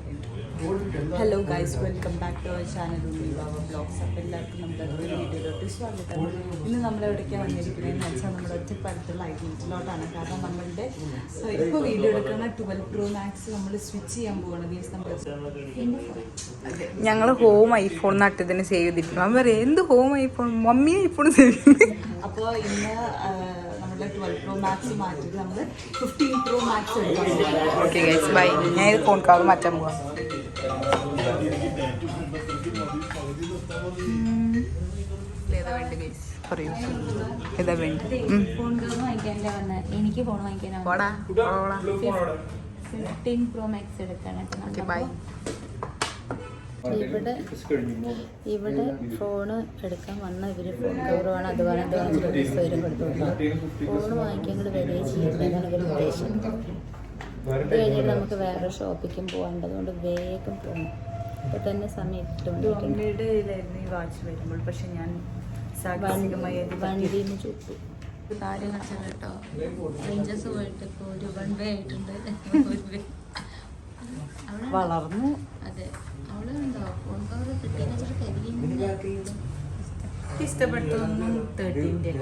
പറയുന്നത് hello guys welcome back to our channel Unni Baba blogs അപ്പോൾ എല്ലാവർക്കും നമ്മുടെ ഒരു വീഡിയോയിലോട്ട് സ്വാഗതം. ഇന്ന് നമ്മൾ എവിടേക്കാണ് വന്നിരിക്കുന്നതെന്ന് വെച്ചാൽ നമ്മുടെ ഒറ്റപ്പാടത്തുള്ള ഐറ്റംസിലോട്ടാണ് കാരണം നമ്മളുടെ ഇപ്പോൾ വീഡിയോ എടുക്കുന്ന ട്വൽവ് പ്രോ മാക്സ് നമ്മൾ സ്വിച്ച് ചെയ്യാൻ പോവാണ്. മീൻസ് നമ്മൾ ഞങ്ങൾ ഹോം ഐഫോൺ നട്ടതിന് സേവ് ചെയ്തിട്ടുണ്ട്. അവൻ പറയാം എന്ത് home iPhone mummy iPhone save ചെയ്യുന്നത് അപ്പോൾ ഇന്ന് ആ, നമ്മുടെ ട്വൽവ് പ്രോ മാക്സ് മാറ്റിയിട്ട് നമ്മൾ fifteen pro max okay guys bye ഞാൻ ഇത് ഫോൺ കവർ മാറ്റാൻ പോവാം. പറയൂ. ഏതാ വേണ്ട എനിക്ക് ഫോൺ വാങ്ങിക്കാനാ ഫിഫ്റ്റീൻ പ്രോ മാക്സ് എടുക്കാനായിട്ട് ബൈ ഇവിടെ ഇവിടെ ഫോണ് എടുക്കാൻ വന്ന ഇവർ ഫോൺ കവറുമാണ് അതുപോലെ അതുപോലെ പൈസ വരും കൊടുത്തു. ഫോൺ വാങ്ങിക്കാൻ കൂടി വരികയും ചെയ്യുന്നതാണ് ഇവർ ഉദ്ദേശം ഇത് കഴിഞ്ഞിട്ട് നമുക്ക് വേറെ ഷോപ്പിക്കും പോകേണ്ടതുകൊണ്ട് വേഗം പോകണം ഇപ്പൊ തന്നെ സമയം മണിക്ക് ഈ വാച്ച് വരുമ്പോൾ. പക്ഷെ ഞാൻ അത് വണ്ടിയിൽ നിന്ന് ചുട്ടു കാര്യങ്ങൾ കേട്ടോ. റേഞ്ചസ് പോയിട്ട് ഇപ്പോൾ ഒരു വൺ വേ ആയിട്ടുണ്ട്. വളർന്ന് അതെ. ഇഷ്ടപ്പെട്ടതൊന്നും തേർട്ടീന്റെ.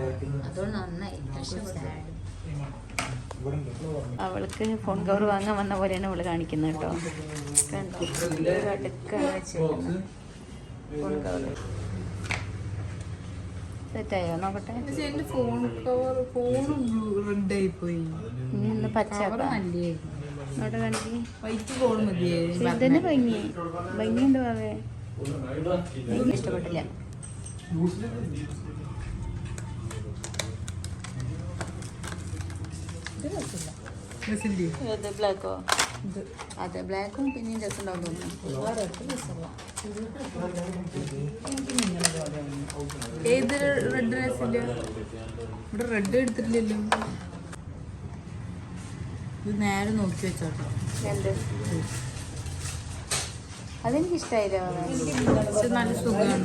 അവൾക്ക് ഫോൺ കവർ വാങ്ങാൻ വന്ന പോലെയാണ് അവൾ കാണിക്കുന്നത് കേട്ടോ. അടുക്കാണ് വെച്ചിരിക്കുന്നത് ഫോൺ കവർ സെറ്റായോ നോക്കട്ടെ. ഫോൺ കവർ ഫോണും റെഡ് ആയി പോയി പച്ച ഇതന്നെ കാണിക്ക് വൈറ്റ് ഫോൺ മതിയായിരുന്നു ഇതിന് ഭംഗി. ഭംഗിയുണ്ട് ഭംഗി ഇഷ്ടപ്പെട്ടില്ല. ബ്ലാക്കോ? അതെ ബ്ലാക്കും പിന്നെയും ഡ്രസ് ഉണ്ടാവും തോന്നുന്നു. ഏത് റെഡ് രസമില്ല ഇവിടെ റെഡ് എടുത്തിട്ടില്ലല്ലോ. ഇത് നേരെ നോക്കി വെച്ചോട്ടോ. എന്ത് അതെനിക്ക് ഇഷ്ടമായില്ല നല്ല സുഖമാണ്.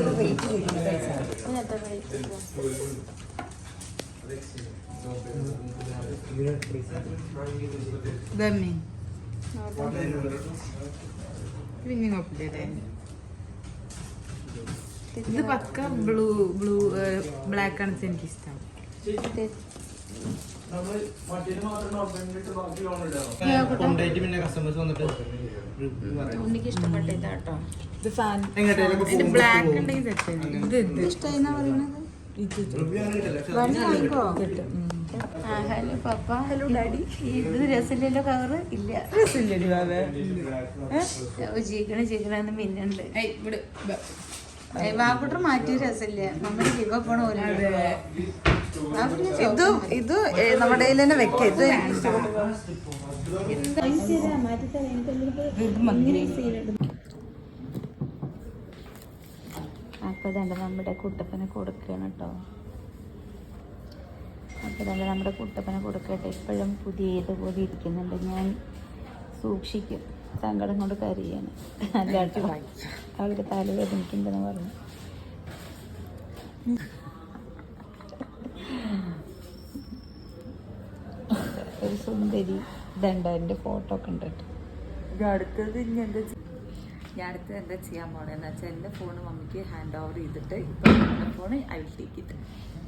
പിന്നെ കുഴപ്പമില്ലേ ഇത് പക്ക ബ്ലൂ ബ്ലൂ ബ്ലാക്ക് ആണ് എനിക്ക് ഇഷ്ടം ഉണ്ണിക്ക് ഇഷ്ടപ്പെട്ട ഇതാട്ടോ ഇത് ഫാൻ ഇതിന്റെ ബ്ലാക്ക് ഉണ്ടെങ്കിൽ തെറ്റ് ഇത് ഇത് ഇഷ്ടമായിന്നാ പറയുന്നത് ഹലോ പപ്പ ഹലോ ഡാഡി. ഇത് രസമില്ലല്ലോ കവറ് ഇല്ല. രസമില്ലേടി ബാബേ? ജീക്കണ ചീക്കണെന്ന് മിന്നുണ്ട്. ഇവിടെ ബ- വാക്കുട്ടർ മാറ്റി രസമില്ല? നമ്മുടെ ജീവ പോണ പോലെ. ഇത് ഇത് ഏ, നമ്മുടെ കയ്യിൽ തന്നെ വെക്ക. ഇത് അപ്പൊ ഇതാണ്ട് നമ്മുടെ കുട്ടപ്പനെ കൊടുക്കണം കേട്ടോ. അപ്പൊ ഇതാണ്ട് നമ്മുടെ കുട്ടപ്പനെ കൊടുക്കട്ടെ. ഇപ്പോഴും പുതിയതുപോലെ ഇരിക്കുന്നുണ്ട്. ഞാൻ സൂക്ഷിക്കും. സങ്കടം കൊണ്ട് കരയാണ്. അല്ല കേട്ടോ അവൾക്ക് തലവേദനിക്കുന്നുണ്ടെന്ന് പറഞ്ഞു. ഒരു സുന്ദരി ദണ്ടാവിന്റെ എന്റെ ഫോട്ടോ ഒക്കെ ഉണ്ട് കേട്ടോ അടുത്തത് ഇനി ഞാൻ അടുത്തത് എന്താ ചെയ്യാൻ പോണെന്ന് വെച്ചാൽ എന്റെ ഫോൺ മമ്മിക്ക് ഹാൻഡ് ഓവർ ചെയ്തിട്ട് ഇപ്പൊ എന്റെ phone I will take it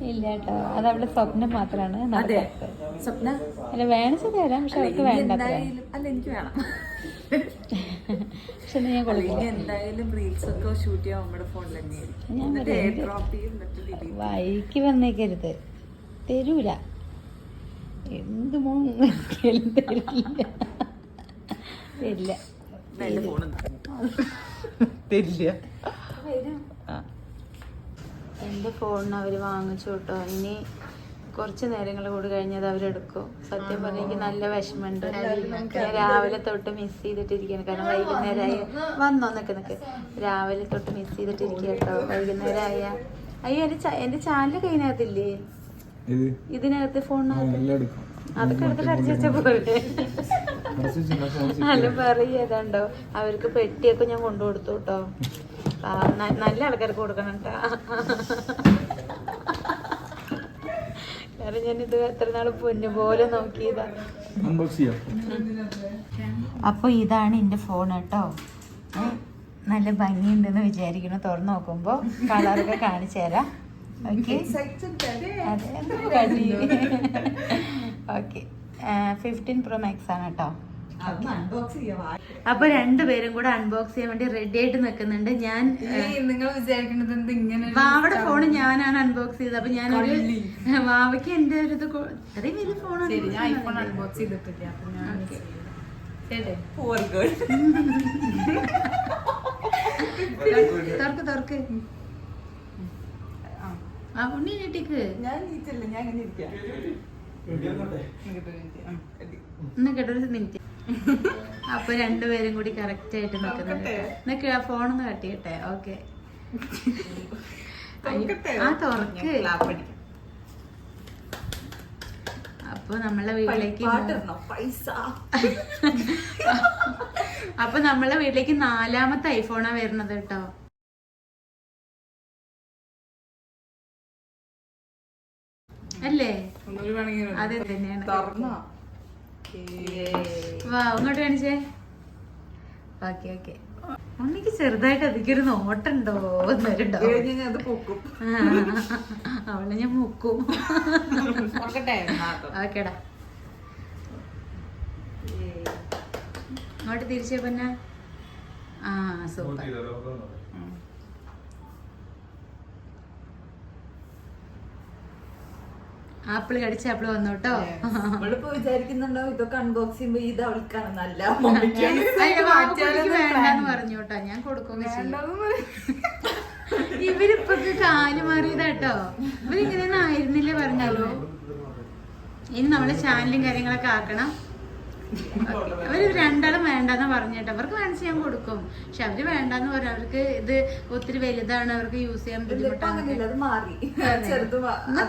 ഇല്ല കേട്ടോ അത് അവളുടെ സ്വപ്നം മാത്രമാണ് അതെ. സ്വപ്ന? അല്ല വേണിച്ച് തരാം പക്ഷെ അവൾക്ക് ഇനി അല്ല എനിക്ക് വേണം. പക്ഷെ ഞാൻ എന്തായാലും റീൽസ് ഒക്കെ ഷൂട്ട് ചെയ്യാൻ നമ്മുടെ ഫോണിൽ തന്നെയായിരിക്കും. വഴിക്ക് വന്നേക്കരുത്. തരൂല. എന്ത് എന്റെ തരില്ല. തരില്ല. ഫോൺ തരില്ല. എന്റെ ഫോണിന് അവർ വാങ്ങിച്ചു കേട്ടോ? ഇനി കുറച്ച് നേരങ്ങൾ കൂടി കഴിഞ്ഞത് അവരെടുക്കും. സത്യം പറഞ്ഞ എനിക്ക് നല്ല വിഷമമുണ്ട്. ഞാൻ രാവിലെ തൊട്ട് മിസ് ചെയ്തിട്ടിരിക്കുകയാണ്. കാരണം വൈകുന്നേരമായ വന്നോ നിക്ക് രാവിലെ തൊട്ട് മിസ് ചെയ്തിട്ടിരിക്കുക കേട്ടോ. വൈകുന്നേരമായ. അയ്യോ എന്റെ എന്റെ എന്റെ ചാനൽ കഴിഞ്ഞകത്തില്ലേ ഇത് ഇതിനകത്ത് ഫോണിനകത്ത് അതൊക്കെ എടുത്തിട്ട് അടിച്ചു വെച്ച പോലെ അല്ല പറയതാണ്ടോ അവർക്ക് പെട്ടിയൊക്കെ ഞാൻ കൊണ്ടു കൊടുത്തു കേട്ടോ നല്ല ആൾക്കാർക്ക് കൊടുക്കണം കേട്ടോ. കാരണം ഞാനിത് എത്ര നാൾ പൊന്നു പോലെ നോക്കിയതാ. അപ്പോൾ ഇതാണ് എന്റെ ഫോൺ കേട്ടോ. നല്ല ഭംഗിയുണ്ടെന്ന് വിചാരിക്കുന്നു. തുറന്നു നോക്കുമ്പോൾ കളറൊക്കെ കാണിച്ചു തരാം. Okay okay fifteen pro max ആണ് കേട്ടോ. അപ്പൊ രണ്ടുപേരും കൂടെ അൺബോക്സ് ചെയ്യാൻ വേണ്ടി റെഡി ആയിട്ട് നിൽക്കുന്നുണ്ട്. ഞാൻ നിങ്ങൾ വിചാരിക്കുന്നത് എന്ത് ഇങ്ങനെ വാവയുടെ ഫോൺ ഞാനാണ് അൺബോക്സ് ചെയ്തത്. അപ്പൊ ഞാൻ വാവയ്ക്ക് എന്റെ ഒരു ഇത് ഇത്രയും വലിയ ഫോണാണ് ശരി ഞാൻ ഐഫോൺ അൺബോക്സ് ചെയ്തിട്ടില്ല. തുറക്ക് തുറക്ക്. ആ. ഉണ്ണി നീട്ടിക്ക്. ഞാൻ നീറ്റില്ല ഞാൻ ഇങ്ങനെ ഇരിക്കാം. എന്നാ കേട്ടോ ഒരു മിനിറ്റ്. അപ്പൊ രണ്ടുപേരും കൂടി കറക്റ്റ് ആയിട്ട് നിൽക്കുന്നുണ്ട് എന്നൊക്കെ ആ ഫോണൊന്ന് കട്ടിയട്ടെ ഓക്കെ ആ തുറക്ക്. അപ്പൊ നമ്മളെ വീട്ടിലേക്ക് അപ്പൊ നമ്മളെ വീട്ടിലേക്ക് നാലാമത്തെ ഐഫോണാ വരുന്നത് കേട്ടോ. അല്ലേ? അതെ തന്നെയാണ്. തുറന്നോ വാ ഇങ്ങോട്ട് കാണിച്ചേ. ഓക്കെ ഓക്കെ ഉണ്ണിക്ക് ചെറുതായിട്ട് അധികം ഓട്ടുണ്ടോ? എന്നൊരുണ്ടോ അവളെ ഞാൻ മുക്കും. ഓക്കേടാ അങ്ങോട്ട് തിരിച്ചേ പിന്നെ. ആ സൂപ്പർ. ആപ്പിൾ കടിച്ച ആപ്പിൾ വന്നു കേട്ടോ നമ്മളിപ്പോ വിചാരിക്കുന്നുണ്ടോ ഇതൊക്കെ അൺബോക്സ് ചെയ്യുമ്പോ ഇത് അവൾക്കാണ് നല്ല വേണ്ടെന്ന് പറഞ്ഞു കേട്ടോ ഞാൻ കൊടുക്കും ഇവരിപ്പൊ കാൽ മാറിയതാട്ടോ. ഇവരിങ്ങനെയൊന്നും ആയിരുന്നില്ലേ പറഞ്ഞാലോ? ഇനി നമ്മൾ ചാനലും കാര്യങ്ങളൊക്കെ ആക്കണം. അവർ രണ്ടാളും വേണ്ടെന്ന് പറഞ്ഞിട്ട് അവർക്ക് വേണ്ട ഞാൻ കൊടുക്കും. പക്ഷെ അവർ വേണ്ടെന്ന് പറഞ്ഞു അവർക്ക് ഇത് ഒത്തിരി വലുതാണ് അവർക്ക് യൂസ് ചെയ്യാൻ ബുദ്ധിമുട്ടാണ്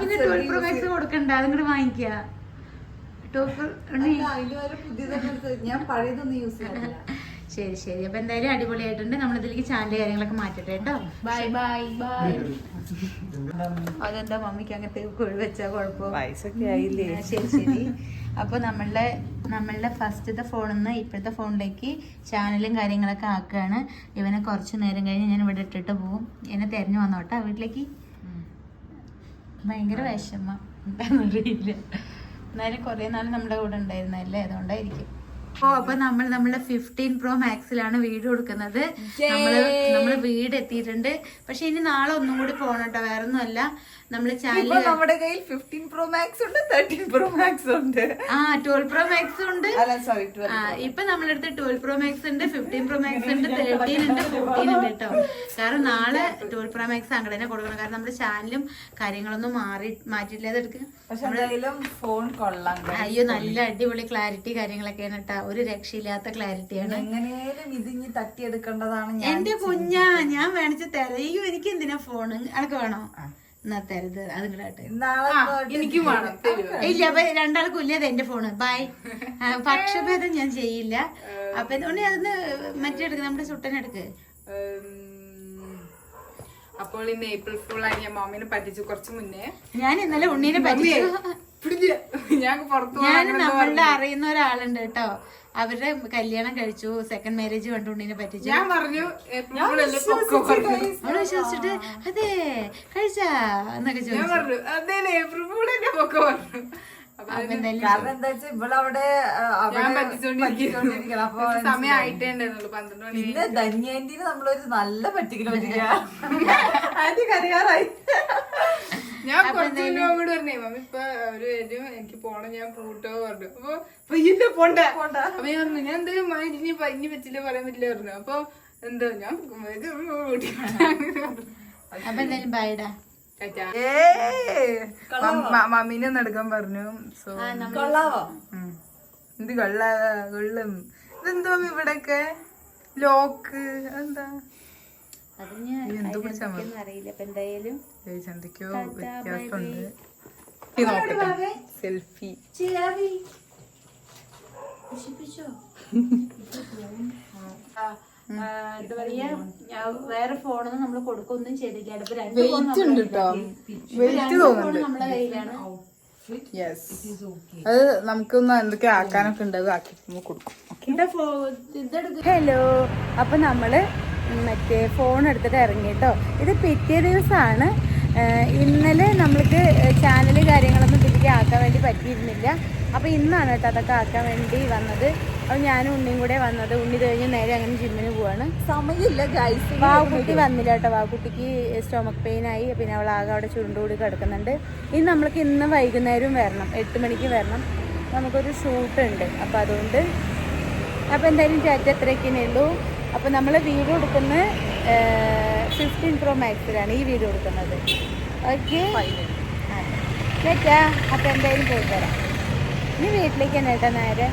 പിന്നെ ട്വൽവ് പ്രോ മാക്സ് കൊടുക്കണ്ട. അതിങ്ങോട്ട് കൂടെ വാങ്ങിക്കുക ടോപ്പ് അല്ല, അതിൽ വരെ പുതിയതൊന്നും ഞാൻ പഴയതൊന്നും യൂസ് ചെയ്യാറില്ല. ശരി ശരി. അപ്പൊ എന്തായാലും അടിപൊളിയായിട്ടുണ്ട്. നമ്മളിതിലേക്ക് ചാനൽ കാര്യങ്ങളൊക്കെ മാറ്റട്ടെ കേട്ടോ. ബൈ ബൈ ബൈ അതെന്താ മമ്മിക്ക് അങ്ങനത്തെ കുഴി വെച്ചാ കുഴപ്പം? വയസ്സൊക്കെ ആയില്ലേ? ശരി ശരി. അപ്പോൾ നമ്മളുടെ നമ്മളുടെ ഫസ്റ്റത്തെ ഫോണിൽ നിന്ന് ഇപ്പോഴത്തെ ഫോണിലേക്ക് ചാനലും കാര്യങ്ങളൊക്കെ ആക്കുകയാണ്. ഇവനെ കുറച്ച് നേരം കഴിഞ്ഞ് ഞാൻ ഇവിടെ ഇട്ടിട്ട് പോവും. എന്നെ തിരഞ്ഞു വന്നോട്ടാ വീട്ടിലേക്ക്? ഭയങ്കര വിഷമം. എന്താണെന്നറിയില്ല എന്നാലും കുറേ നാൾ നമ്മുടെ കൂടെ ഉണ്ടായിരുന്നല്ലേ അതുകൊണ്ടായിരിക്കും. ഓ അപ്പൊ നമ്മൾ നമ്മളെ ഫിഫ്റ്റീൻ പ്രോ മാക്സിലാണ് വീട് കൊടുക്കുന്നത്. നമ്മൾ നമ്മൾ വീട് എത്തിയിട്ടുണ്ട്. പക്ഷെ ഇനി നാളെ ഒന്നും കൂടി പോകണം കേട്ടോ വേറെ ഒന്നുമല്ല നമ്മൾ ചാനൽ നമ്മുടെ കയ്യിൽ ഫിഫ്റ്റീൻ പ്രോ മാക്സ് ഉണ്ട് തേർട്ടീൻ പ്രോ മാക്സ് ഉണ്ട്. ആ ട്വൽവ് പ്രോ മാക്സ് ഉണ്ട്. അല്ല സോറി ഇപ്പൊ നമ്മളടുത്ത് ട്വൽവ് പ്രോ മാക്സ് ഉണ്ട് ഫിഫ്റ്റീൻ പ്രോ മാക്സ് ഉണ്ട് തേർട്ടീൻ ഉണ്ട് ഫോർട്ടീൻ ഉണ്ട് കേട്ടോ കാരണം നാളെ ട്വൽവ് പ്രോ മാക്സ് അങ്ങനെ തന്നെ കൊടുക്കണം. കാരണം നമ്മുടെ ചാനലും കാര്യങ്ങളൊന്നും മാറി മാറ്റിയിട്ടില്ലാതെ എടുക്കുക. അയ്യോ നല്ല അടിപൊളി ക്ലാരിറ്റി കാര്യങ്ങളൊക്കെയാണ് കേട്ടോ ഒരു രക്ഷയില്ലാത്ത ക്ലാരിറ്റിയാണ് എങ്ങനെയും ഇത് ഇനി തട്ടിയെടുക്കേണ്ടതാണ് എന്റെ കുഞ്ഞാ ഞാൻ മേടിച്ച തരയോ. എനിക്ക് എന്തിനാ ഫോണ് അനക്ക് വേണോ? എന്നാ തരുത് അതും കൂടെ ആട്ടെ. എനിക്കും വേണം. ഇല്ല അപ്പൊ രണ്ടാൾക്കും ഇല്ലത് എന്റെ ഫോണ് ബൈ പക്ഷഭേദം ഞാൻ ചെയ്യില്ല. അപ്പൊ അതുകൊണ്ട് അതിന് മറ്റേ എടുക്ക് നമ്മുടെ സുട്ടനെടുക്ക് അപ്പോൾ ഇന്ന് ഏപ്രിൽ ഫുൾ ആയി ഞാൻ മാമിനെ പറ്റിച്ചു കുറച്ച് മുന്നേ ഞാൻ ഇന്നലെ ഉണ്ണീനെ പറ്റിച്ചു. ഞാൻ പുറത്തു ഞാൻ നമ്മളുടെ അറിയുന്ന ഒരാളുണ്ട് കേട്ടോ. അവരുടെ കല്യാണം കഴിച്ചു സെക്കൻഡ് മാരേജ് കണ്ടുകൊണ്ടിനെ പറ്റിച്ചു. ഞാൻ പറഞ്ഞു അവൾ വിശ്വസിച്ചിട്ട് അതെ കഴിച്ചാ? എന്നൊക്കെ ഞാൻ ചോദിച്ചു. പറഞ്ഞു അതേ ഏപ്രിൽ അല്ലേ പൊക്കോ? പറഞ്ഞു. കാരണം എന്താ വെച്ചാൽ ഇവളവിടെ പിന്നെ ധന്യാന്റിന് നമ്മളൊരു നല്ല പറ്റിക്കൽ ആന്റി കരയാറായി. ഞാൻ കുറച്ച് മുന്നേ അങ്ങോട്ട് പറഞ്ഞേ മമ്മി ഇപ്പൊ അവർ വരും എനിക്ക് പോണം ഞാൻ പൂട്ടോ പറഞ്ഞു. അപ്പൊ പയ്യന്റെ പോണ്ട. അപ്പൊ ഞാൻ പറഞ്ഞു ഞാൻ എന്തായാലും മഴ ഇനി പ- ഇനി പറ്റില്ല പറയാൻ പറ്റില്ല പറഞ്ഞു. അപ്പൊ എന്താ ഞാൻ അപ്പൊ എന്തായാലും ബൈഡാ മമ്മീനെ നടക്കാൻ പറഞ്ഞു. സോ കൊള്ളാവോ? എന്ത് കൊള്ള കൊള്ളും. ഇതെന്തോ ഇവിടൊക്കെ? ലോക്ക് എന്താ അത് ഞാൻ എന്തോ പിടിച്ചാ മതി. അറിയില്ല. അപ്പൊ എന്തായാലും വ്യത്യാസമുണ്ട്. സെൽഫി. എന്താ പറയാ? ഞാൻ വേറെ ഫോണൊന്നും നമ്മൾ കൊടുക്കൊന്നും ചെയ്തില്ല അപ്പൊ രണ്ട് ഫോൺ നമ്മളെ കയ്യിലാണ്. അത് നമുക്കൊന്ന് എന്തൊക്കെ ആക്കാനൊക്കെ ഉണ്ട്. അത് ആക്കി നമുക്ക് കൊടുക്കും. ഹലോ അപ്പൊ നമ്മൾ മറ്റേ ഫോൺ എടുത്തിട്ട് ഇറങ്ങി കേട്ടോ ഇത് പിറ്റേ ദിവസമാണ് ഇന്നലെ നമ്മൾക്ക് ചാനൽ കാര്യങ്ങളൊന്നും തിരികെ ആക്കാൻ വേണ്ടി പറ്റിയിരുന്നില്ല. അപ്പോൾ ഇന്നാണ് കേട്ടോ അതൊക്കെ ആക്കാൻ വേണ്ടി വന്നത്. അപ്പോൾ ഞാനും ഉണ്ണിയും കൂടെ വന്നത്. ഉണ്ണി കഴിഞ്ഞ് നേരെ അങ്ങനെ ജിമ്മിന് പോവാണ്. സമയമില്ല ഗൈസ് വാവുകുട്ടി വന്നില്ല കേട്ടോ. വാവുകുട്ടിക്ക് സ്റ്റൊമക് പെയിൻ ആയി. പിന്നെ അവൾ ആകെ അവിടെ ചുരുണ്ടുകൂടി കിടക്കുന്നുണ്ട്. ഇനി നമ്മൾക്ക് ഇന്ന് വൈകുന്നേരം വരണം. എട്ട് മണിക്ക് വരണം. നമുക്കൊരു ഷൂട്ട് ഉണ്ട്. അപ്പോൾ അതുകൊണ്ട് അപ്പോൾ എന്തായാലും ചേച്ചി അത്രയൊക്കെ ഉള്ളൂ. അപ്പോൾ നമ്മൾ വീഡിയോ എടുക്കുന്ന ഫിഫ്റ്റീൻ പ്രോ മാക്സിലാണ് ഈ വീഡിയോ എടുക്കുന്നത് ഓക്കെ ചേട്ടാ അപ്പോൾ എന്തായാലും പോയി തരാം. ഇനി വീട്ടിലേക്ക് തന്നെ ഏട്ടാ നേരെ.